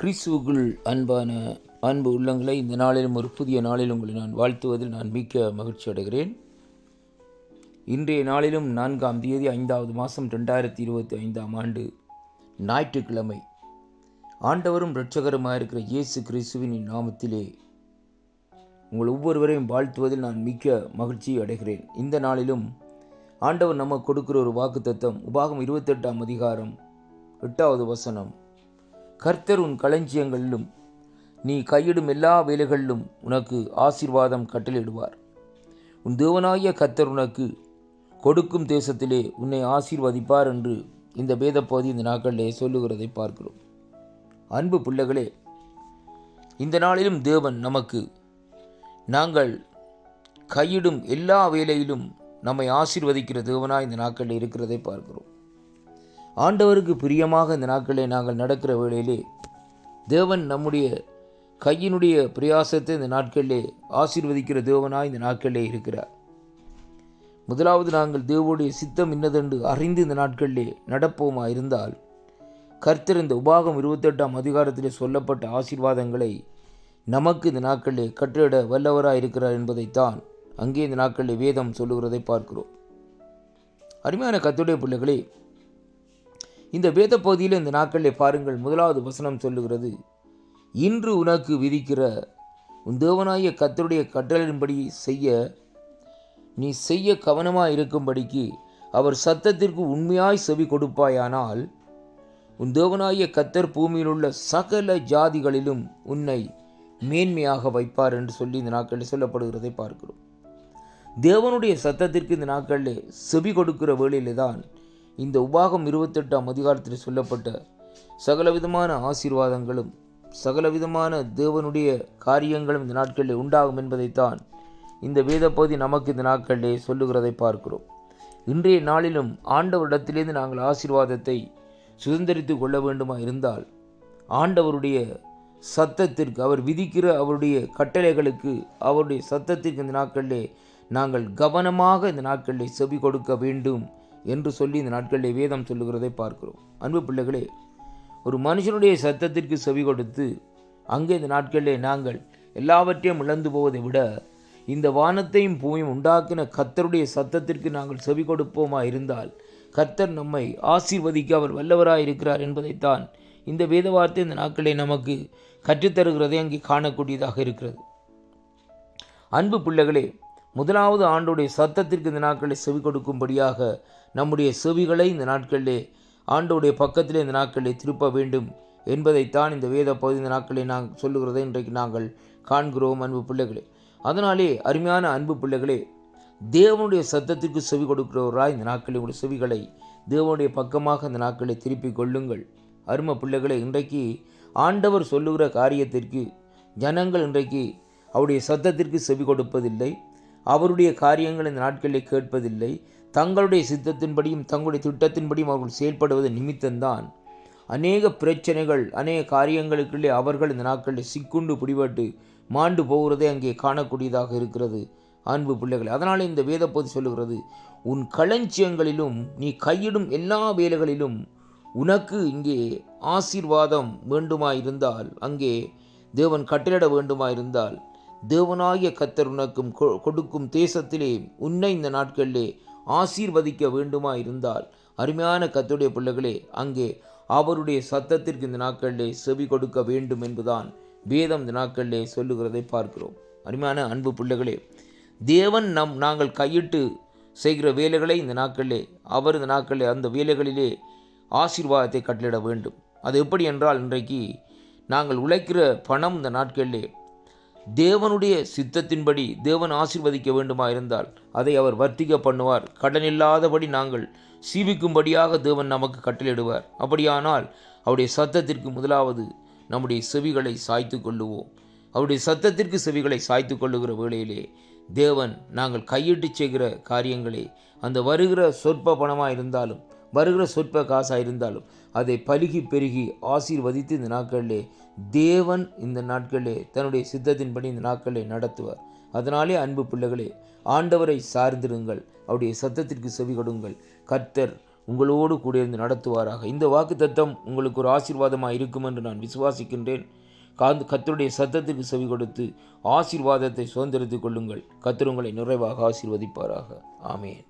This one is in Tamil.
கிறிஸ்துவுக்குள் அன்பான அன்பு உள்ளங்களை இந்த நாளிலும் ஒரு புதிய நாளில் உங்களை நான் வாழ்த்துவதில் நான் மிக்க மகிழ்ச்சி அடைகிறேன். இன்றைய நாளிலும் நான்காம் தேதி ஐந்தாவது மாதம் ரெண்டாயிரத்தி இருபத்தி ஐந்தாம் ஆண்டு ஞாயிற்றுக்கிழமை. ஆண்டவரும் இரட்சகருமாக இருக்கிற இயேசு கிறிஸ்துவின் நாமத்திலே உங்கள் ஒவ்வொருவரையும் வாழ்த்துவதில் நான் மிக்க மகிழ்ச்சி அடைகிறேன். இந்த நாளிலும் ஆண்டவர் நமக்கு கொடுக்கிற ஒரு வாக்குத்தத்தம் உபாகம் இருபத்தெட்டாம் அதிகாரம் எட்டாவது வசனம். கர்த்தர் உன் களஞ்சியங்களிலும் நீ கையிடும் எல்லா வேலைகளிலும் உனக்கு ஆசீர்வாதம் கட்டளிடுவார் உன் தேவனாகிய கர்த்தர் உனக்கு கொடுக்கும் தேசத்திலே உன்னை ஆசீர்வதிப்பார் என்று இந்த வேத இந்த நாட்களிலே சொல்லுகிறதை பார்க்கிறோம். அன்பு பிள்ளைகளே இந்த நாளிலும் தேவன் நமக்கு நாங்கள் கையிடும் எல்லா வேலையிலும் நம்மை ஆசீர்வதிக்கிற தேவனாய் இந்த நாட்களில் இருக்கிறதை பார்க்கிறோம். ஆண்டவருக்கு பிரியமாக இந்த நாட்களை நாங்கள் நடக்கிற வேளையிலே தேவன் நம்முடைய கையினுடைய பிரயாசத்தை இந்த நாட்களிலே ஆசீர்வதிக்கிற தேவனாய் இந்த நாட்களிலே இருக்கிறார். முதலாவது நாங்கள் தேவனுடைய சித்தம் இன்னதென்று அறிந்து இந்த நாட்களிலே நடப்போமா இருந்தால் கர்த்தர் இந்த உபாகம் இருபத்தெட்டாம் அதிகாரத்திலே சொல்லப்பட்ட ஆசீர்வாதங்களை நமக்கு இந்த நாட்களிலே கற்றிட வல்லவராக இருக்கிறார் என்பதைத்தான் அங்கே இந்த நாட்களிலே வேதம் சொல்லுகிறதை பார்க்கிறோம். அருமையான கத்துடைய பிள்ளைகளே இந்த வேத பகுதியில் இந்த நாட்களில் பாருங்கள் முதலாவது வசனம் சொல்லுகிறது இன்று உனக்கு விதிக்கிற உன் தேவனாய கத்தருடைய கட்டளையின்படி செய்ய நீ செய்ய கவனமாக இருக்கும்படிக்கு அவர் சத்தத்திற்கு உண்மையாய் செவி கொடுப்பாயானால் உன் தேவனாய கத்தர் பூமியில் உள்ள சகல ஜாதிகளிலும் உன்னை மேன்மையாக வைப்பார் என்று சொல்லி இந்த நாட்களில் சொல்லப்படுகிறதை பார்க்கிறோம். தேவனுடைய சத்தத்திற்கு இந்த நாட்களில் செவி கொடுக்கிற வேளையில்தான் இந்த உபாகம் இருபத்தெட்டாம் அதிகாரத்தில் சொல்லப்பட்ட சகலவிதமான ஆசீர்வாதங்களும் சகலவிதமான தேவனுடைய காரியங்களும் இந்த நாட்களில் உண்டாகும் என்பதைத்தான் இந்த வேத பகுதி நமக்கு இந்த நாட்களிலே சொல்லுகிறதை பார்க்கிறோம். இன்றைய நாளிலும் ஆண்டவரிடத்திலிருந்து நாங்கள் ஆசீர்வாதத்தை சுதந்திரித்து கொள்ள வேண்டுமா இருந்தால் ஆண்டவருடைய சத்தத்திற்கு அவர் விதிக்கிற அவருடைய கட்டளைகளுக்கு அவருடைய சத்தத்திற்கு இந்த நாட்களிலே நாங்கள் கவனமாக இந்த நாட்களிலே செவி கொடுக்க வேண்டும். என்று சொல்லி இந்த நாட்களிலே வேதம் சொல்லுகிறதை பார்க்கிறோம். அன்பு பிள்ளைகளே ஒரு மனுஷனுடைய சத்தத்திற்கு செவி கொடுத்து அங்கே இந்த நாட்களிலே நாங்கள் எல்லாவற்றையும் இழந்து போவதை விட இந்த வானத்தையும் பூமியும் உண்டாக்கின கர்த்தருடைய சத்தத்திற்கு நாங்கள் செவி கொடுப்போமா இருந்தால் கர்த்தர் நம்மை ஆசீர்வதிக்க அவர் வல்லவராக இருக்கிறார் என்பதைத்தான் இந்த வேத வார்த்தை இந்த நாட்களை நமக்கு கற்றுத்தருகிறதை அங்கே காணக்கூடியதாக இருக்கிறது. அன்பு பிள்ளைகளே முதலாவது ஆண்டுடைய சத்தத்திற்கு இந்த நாட்களை செவி கொடுக்கும்படியாக நம்முடைய செவிகளை இந்த நாட்களிலே ஆண்டோடைய பக்கத்திலே இந்த நாட்களை திருப்ப வேண்டும் என்பதைத்தான் இந்த வேத பகுதி இந்த நாட்களை நாங்கள் சொல்லுகிறதை இன்றைக்கு நாங்கள் காண்கிறோம் அன்பு பிள்ளைகளே. அதனாலே அருமையான அன்பு பிள்ளைகளே தேவனுடைய சத்தத்திற்கு செவி கொடுக்கிறவராய் இந்த நாட்களில் உடைய செவிகளை தேவனுடைய பக்கமாக இந்த நாட்களை திருப்பிக் கொள்ளுங்கள். அரும பிள்ளைகளை இன்றைக்கு ஆண்டவர் சொல்லுகிற காரியத்திற்கு ஜனங்கள் இன்றைக்கு அவருடைய சத்தத்திற்கு செவி கொடுப்பதில்லை. அவருடைய காரியங்கள் இந்த நாட்களிலே கேட்பதில்லை. தங்களுடைய சித்தத்தின்படியும் தங்களுடைய திட்டத்தின்படியும் அவர்கள் செயல்படுவது நிமித்தம்தான். அநேக பிரச்சனைகள் அநேக காரியங்களுக்குள்ளே அவர்கள் இந்த நாட்களில் சிக்குண்டு பிடிபட்டு மாண்டு போகிறதை அங்கே காணக்கூடியதாக இருக்கிறது. அன்பு பிள்ளைகள் அதனால் இந்த வேதப்போது சொல்லுகிறது உன் களஞ்சியங்களிலும் நீ கையிடும் எல்லா வேலைகளிலும் உனக்கு இங்கே ஆசீர்வாதம் வேண்டுமாயிருந்தால் அங்கே தேவன் கட்டளிட வேண்டுமாயிருந்தால் தேவனாகிய கத்தர் உனக்கும் கொடுக்கும் தேசத்திலே உன்னை இந்த நாட்களிலே ஆசீர்வதிக்க வேண்டுமா இருந்தால் அருமையான கத்துடைய பிள்ளைகளே அங்கே அவருடைய சத்தத்திற்கு இந்த நாட்களிலே செவி கொடுக்க வேண்டும் என்பதுதான் வேதம் இந்த நாட்களிலே சொல்லுகிறதை பார்க்கிறோம். அருமையான அன்பு பிள்ளைகளே தேவன் நம் நாங்கள் கையிட்டு செய்கிற வேலைகளை இந்த நாட்களிலே அவர் இந்த நாட்களிலே அந்த வேலைகளிலே ஆசீர்வாதத்தை கட்டளிட வேண்டும். அது எப்படி என்றால் இன்றைக்கு நாங்கள் உழைக்கிற பணம் இந்த நாட்களிலே தேவனுடைய சித்தத்தின்படி தேவன் ஆசிர்வதிக்க வேண்டுமா இருந்தால் அதை அவர் வர்த்திக பண்ணுவார். கடன் இல்லாதபடி நாங்கள் சீவிக்கும்படியாக தேவன் நமக்கு கட்டளிடுவார் அப்படியானால் அவருடைய சத்தத்திற்கு முதலாவது நம்முடைய செவிகளை சாய்த்து கொள்ளுவோம். அவருடைய சத்தத்திற்கு செவிகளை சாய்த்து கொள்ளுகிற வேளையிலே தேவன் நாங்கள் கையிட்டு செய்கிற காரியங்களே அந்த வருகிற சொற்ப பணமாக இருந்தாலும் வருகிற சொற்ப காசாக இருந்தாலும் அதை பலுகி பெருகி ஆசீர்வதித்து இந்த நாட்களிலே தேவன் இந்த நாட்களிலே தன்னுடைய சித்தத்தின்படி இந்த நாட்களை நடத்துவார். அதனாலே அன்பு பிள்ளைகளே ஆண்டவரை சார்ந்திருங்கள். அவருடைய சத்தத்திற்கு செவி கொடுங்கள். கர்த்தர் உங்களோடு கூட இருந்து நடத்துவாராக. இந்த வாக்கு தத்தம் உங்களுக்கு ஒரு ஆசீர்வாதமாக இருக்கும் என்று நான் விசுவாசிக்கின்றேன். காந்து கத்தருடைய சத்தத்திற்கு செவி கொடுத்து ஆசீர்வாதத்தை சுதந்திரத்துக் கொள்ளுங்கள். கத்தர் உங்களை நிறைவாக ஆசீர்வதிப்பாராக. ஆமேன்.